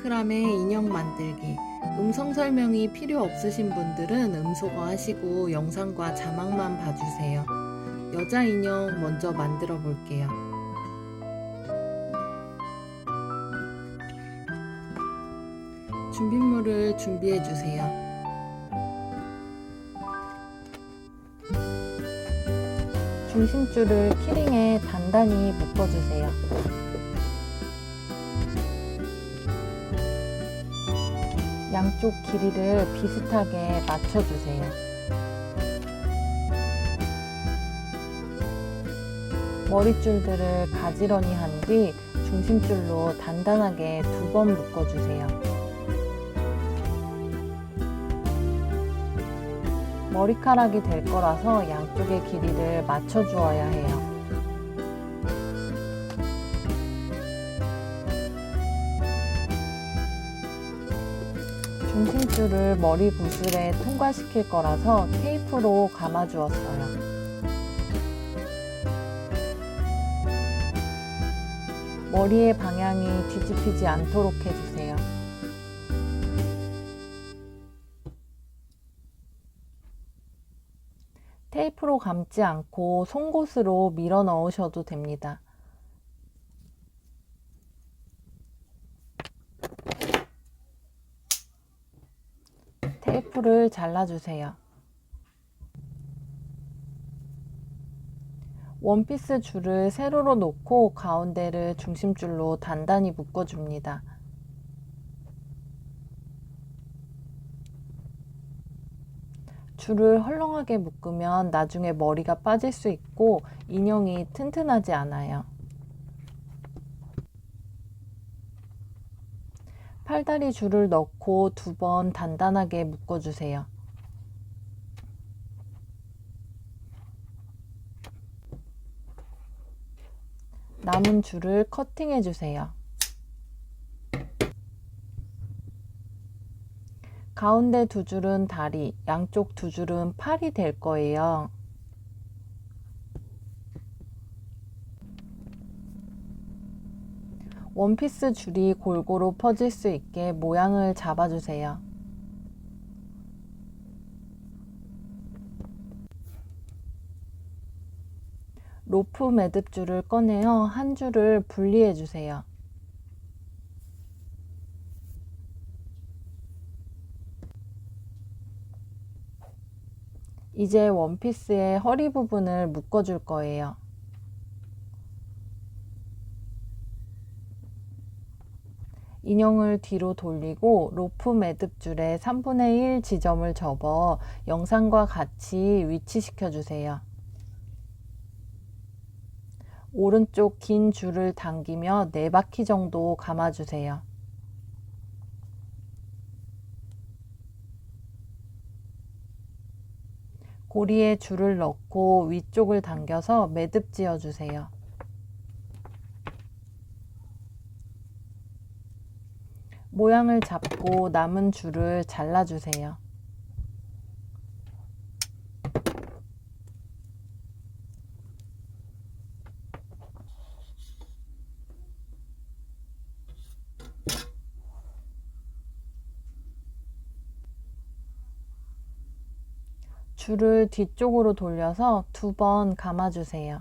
마크라메 인형 만들기. 음성 설명이 필요 없으신 분들은 음소거 하시고 영상과 자막만 봐주세요. 여자 인형 먼저 만들어 볼게요. 준비물을 준비해 주세요. 중심줄을 키링에 단단히 묶어주세요. 양쪽 길이를 비슷하게 맞춰주세요. 머릿줄들을 가지런히 한 뒤 중심줄로 단단하게 두 번 묶어주세요. 머리카락이 될 거라서 양쪽의 길이를 맞춰주어야 해요. 중심줄을 머리 붓슬에 통과시킬 거라서 테이프로 감아주었어요. 머리의 방향이 뒤집히지 않도록 해주세요. 테이프로 감지 않고 송곳으로 밀어 넣으셔도 됩니다. 테이프를 잘라주세요. 원피스 줄을 세로로 놓고 가운데를 중심줄로 단단히 묶어줍니다. 줄을 헐렁하게 묶으면 나중에 머리가 빠질 수 있고 인형이 튼튼하지 않아요. 팔다리 줄을 넣고 두 번 단단하게 묶어주세요. 남은 줄을 커팅해 주세요. 가운데 두 줄은 다리, 양쪽 두 줄은 팔이 될 거예요. 원피스 줄이 골고루 퍼질 수 있게 모양을 잡아주세요. 로프 매듭줄을 꺼내어 한 줄을 분리해 주세요. 이제 원피스의 허리 부분을 묶어줄 거예요. 인형을 뒤로 돌리고 로프 매듭줄에 3분의 1 지점을 접어 영상과 같이 위치시켜 주세요. 오른쪽 긴 줄을 당기며 4바퀴 정도 감아주세요. 고리에 줄을 넣고 위쪽을 당겨서 매듭 지어 주세요. 모양을 잡고 남은 줄을 잘라주세요. 줄을 뒤쪽으로 돌려서 두 번 감아주세요.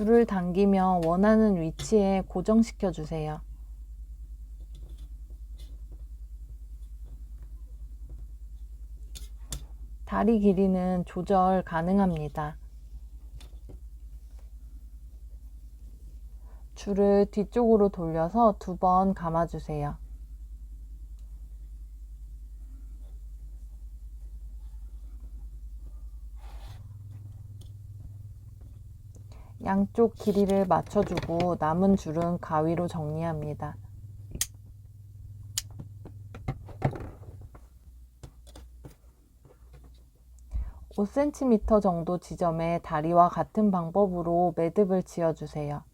줄을 당기며 원하는 위치에 고정시켜 주세요. 다리 길이는 조절 가능합니다. 줄을 뒤쪽으로 돌려서 두 번 감아주세요. 양쪽 길이를 맞춰주고 남은 줄은 가위로 정리합니다. (5cm) 정도 지점에 다리와 같은 방법으로 매듭을 지어주세요.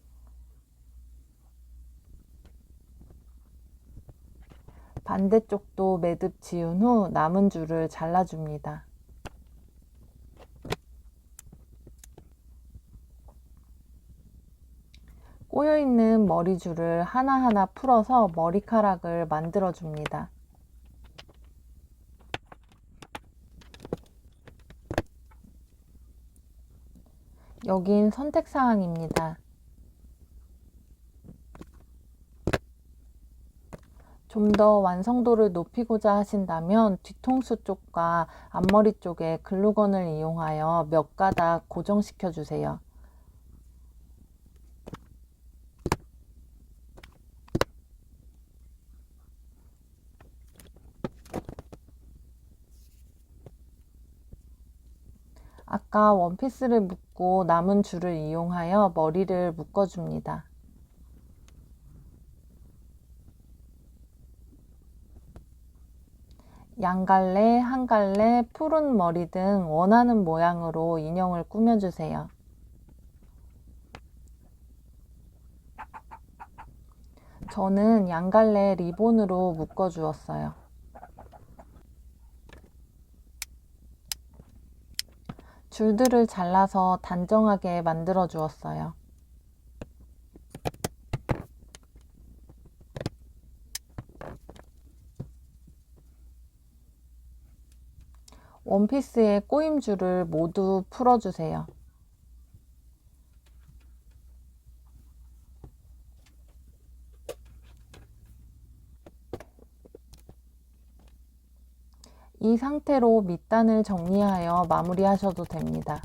반대쪽도 매듭 지은 후 남은 줄을 잘라줍니다. 꼬여있는 머리줄을 하나하나 풀어서 머리카락을 만들어 줍니다. 여긴 선택사항입니다. 좀 더 완성도를 높이고자 하신다면 뒤통수 쪽과 앞머리 쪽에 글루건을 이용하여 몇 가닥 고정시켜 주세요. 아까 원피스를 묶고 남은 줄을 이용하여 머리를 묶어줍니다. 양갈래, 한갈래, 푸른 머리 등 원하는 모양으로 인형을 꾸며주세요. 저는 양갈래 리본으로 묶어주었어요. 줄들을 잘라서 단정하게 만들어 주었어요. 원피스의 꼬임줄을 모두 풀어주세요. 이 상태로 밑단을 정리하여 마무리하셔도 됩니다.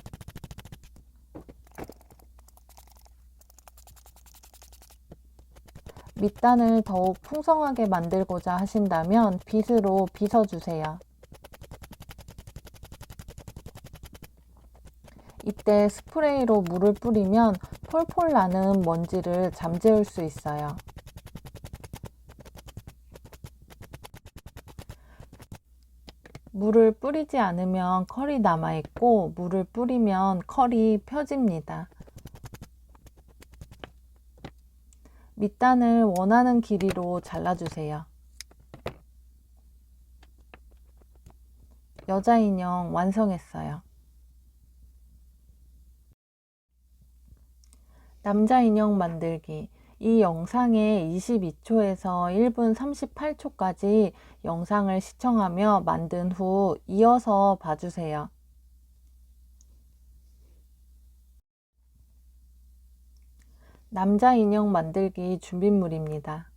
밑단을 더욱 풍성하게 만들고자 하신다면 빗으로 빗어주세요. 이때 스프레이로 물을 뿌리면 폴폴 나는 먼지를 잠재울 수 있어요. 물을 뿌리지 않으면 컬이 남아있고 물을 뿌리면 컬이 펴집니다. 밑단을 원하는 길이로 잘라주세요. 여자 인형 완성했어요. 남자 인형 만들기 이 영상에 22초에서 1분 38초까지 영상을 시청하며 만든 후 이어서 봐주세요. 남자 인형 만들기 준비물입니다.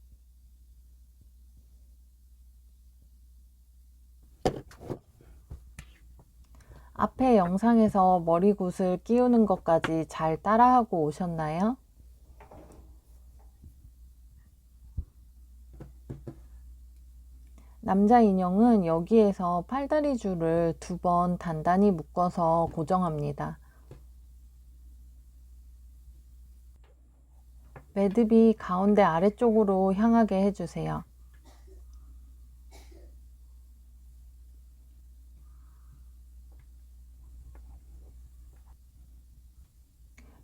앞에 영상에서 머리굿을 끼우는 것까지 잘 따라하고 오셨나요? 남자 인형은 여기에서 팔다리 줄을 두 번 단단히 묶어서 고정합니다. 매듭이 가운데 아래쪽으로 향하게 해주세요.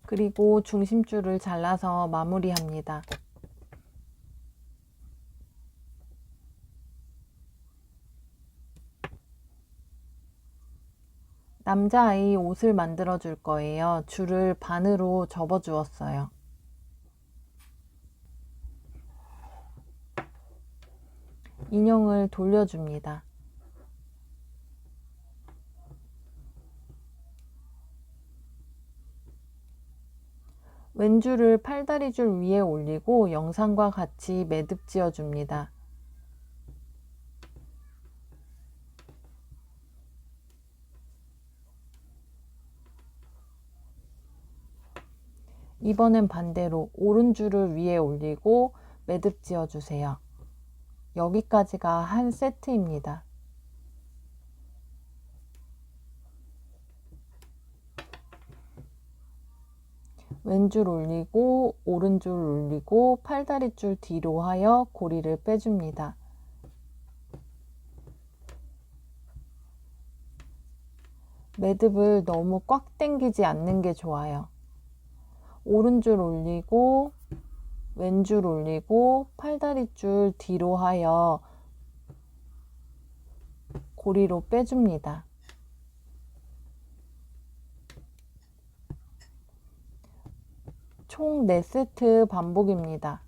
그리고 중심줄을 잘라서 마무리합니다. 남자아이 옷을 만들어 줄 거예요. 줄을 반으로 접어 주었어요. 인형을 돌려줍니다. 왼줄을 팔다리 줄 위에 올리고 영상과 같이 매듭 지어 줍니다. 이번엔 반대로 오른줄을 위에 올리고 매듭 지어 주세요. 여기까지가 한 세트입니다. 왼줄 올리고 오른줄 올리고 팔다리줄 뒤로 하여 고리를 빼줍니다. 매듭을 너무 꽉 당기지 않는 게 좋아요. 오른줄 올리고 왼줄 올리고 팔다리줄 뒤로 하여 고리로 빼줍니다. 총 4세트 반복입니다.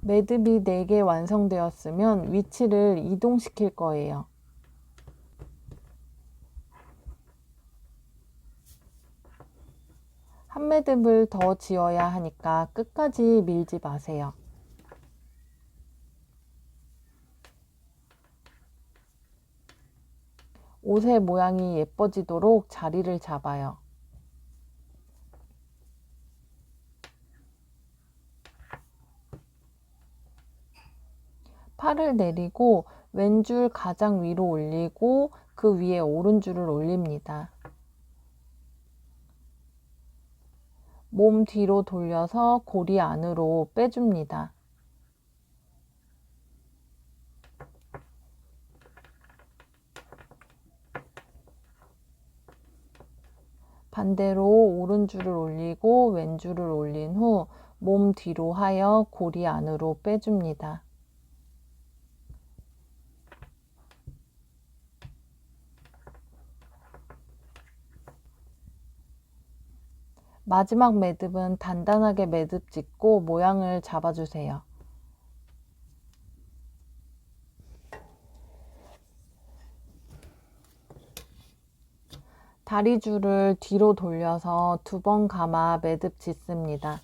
매듭이 4개 완성되었으면 위치를 이동시킬 거예요. 한 매듭을 더 지어야 하니까 끝까지 밀지 마세요. 옷의 모양이 예뻐지도록 자리를 잡아요. 팔을 내리고 왼 줄 가장 위로 올리고 그 위에 오른 줄을 올립니다. 몸 뒤로 돌려서 고리 안으로 빼줍니다. 반대로 오른줄을 올리고 왼줄을 올린 후 몸 뒤로 하여 고리 안으로 빼줍니다. 마지막 매듭은 단단하게 매듭 짓고 모양을 잡아주세요. 다리줄을 뒤로 돌려서 두 번 감아 매듭 짓습니다.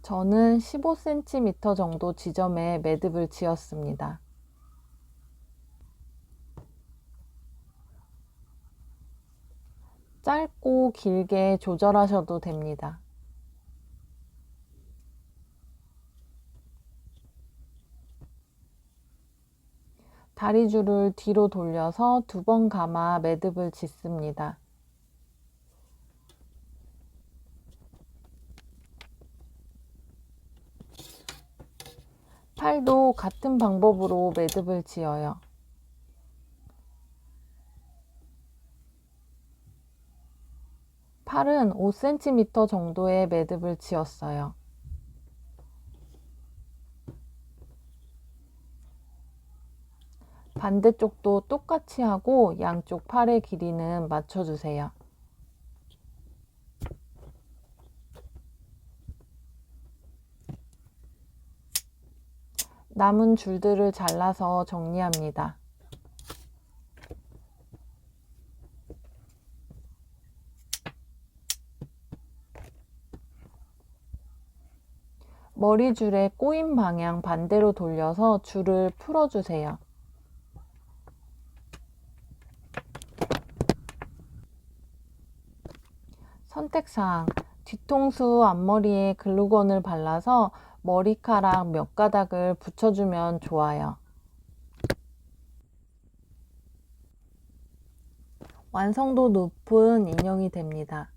저는 15cm 정도 지점에 매듭을 지었습니다. 짧고 길게 조절하셔도 됩니다. 다리줄을 뒤로 돌려서 두 번 감아 매듭을 짓습니다. 팔도 같은 방법으로 매듭을 지어요. 팔은 5cm 정도의 매듭을 지었어요. 반대쪽도 똑같이 하고 양쪽 팔의 길이는 맞춰주세요. 남은 줄들을 잘라서 정리합니다. 머리줄의 꼬임 방향 반대로 돌려서 줄을 풀어주세요. 선택사항 뒤통수 앞머리에 글루건을 발라서 머리카락 몇 가닥을 붙여주면 좋아요. 완성도 높은 인형이 됩니다.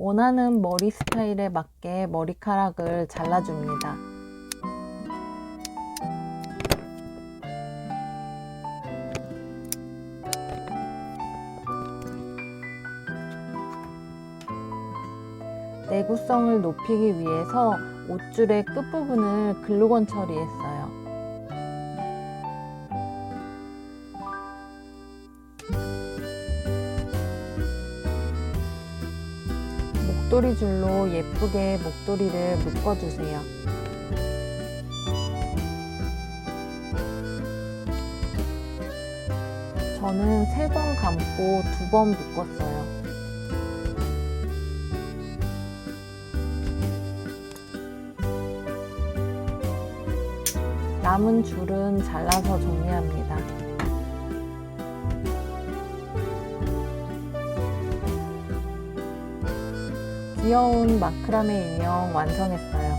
원하는 머리 스타일에 맞게 머리카락을 잘라줍니다. 내구성을 높이기 위해서 옷줄의 끝부분을 글루건 처리했어요. 목도리 줄로 예쁘게 목도리를 묶어주세요. 저는 세 번 감고 두 번 묶었어요. 남은 줄은 잘라서 정리합니다. 귀여운 마크라메 인형 완성했어요.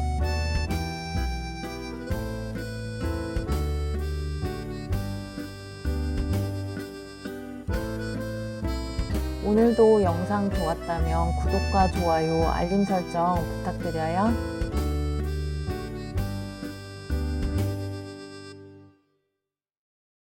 오늘도 영상 좋았다면 구독과 좋아요, 알림 설정 부탁드려요.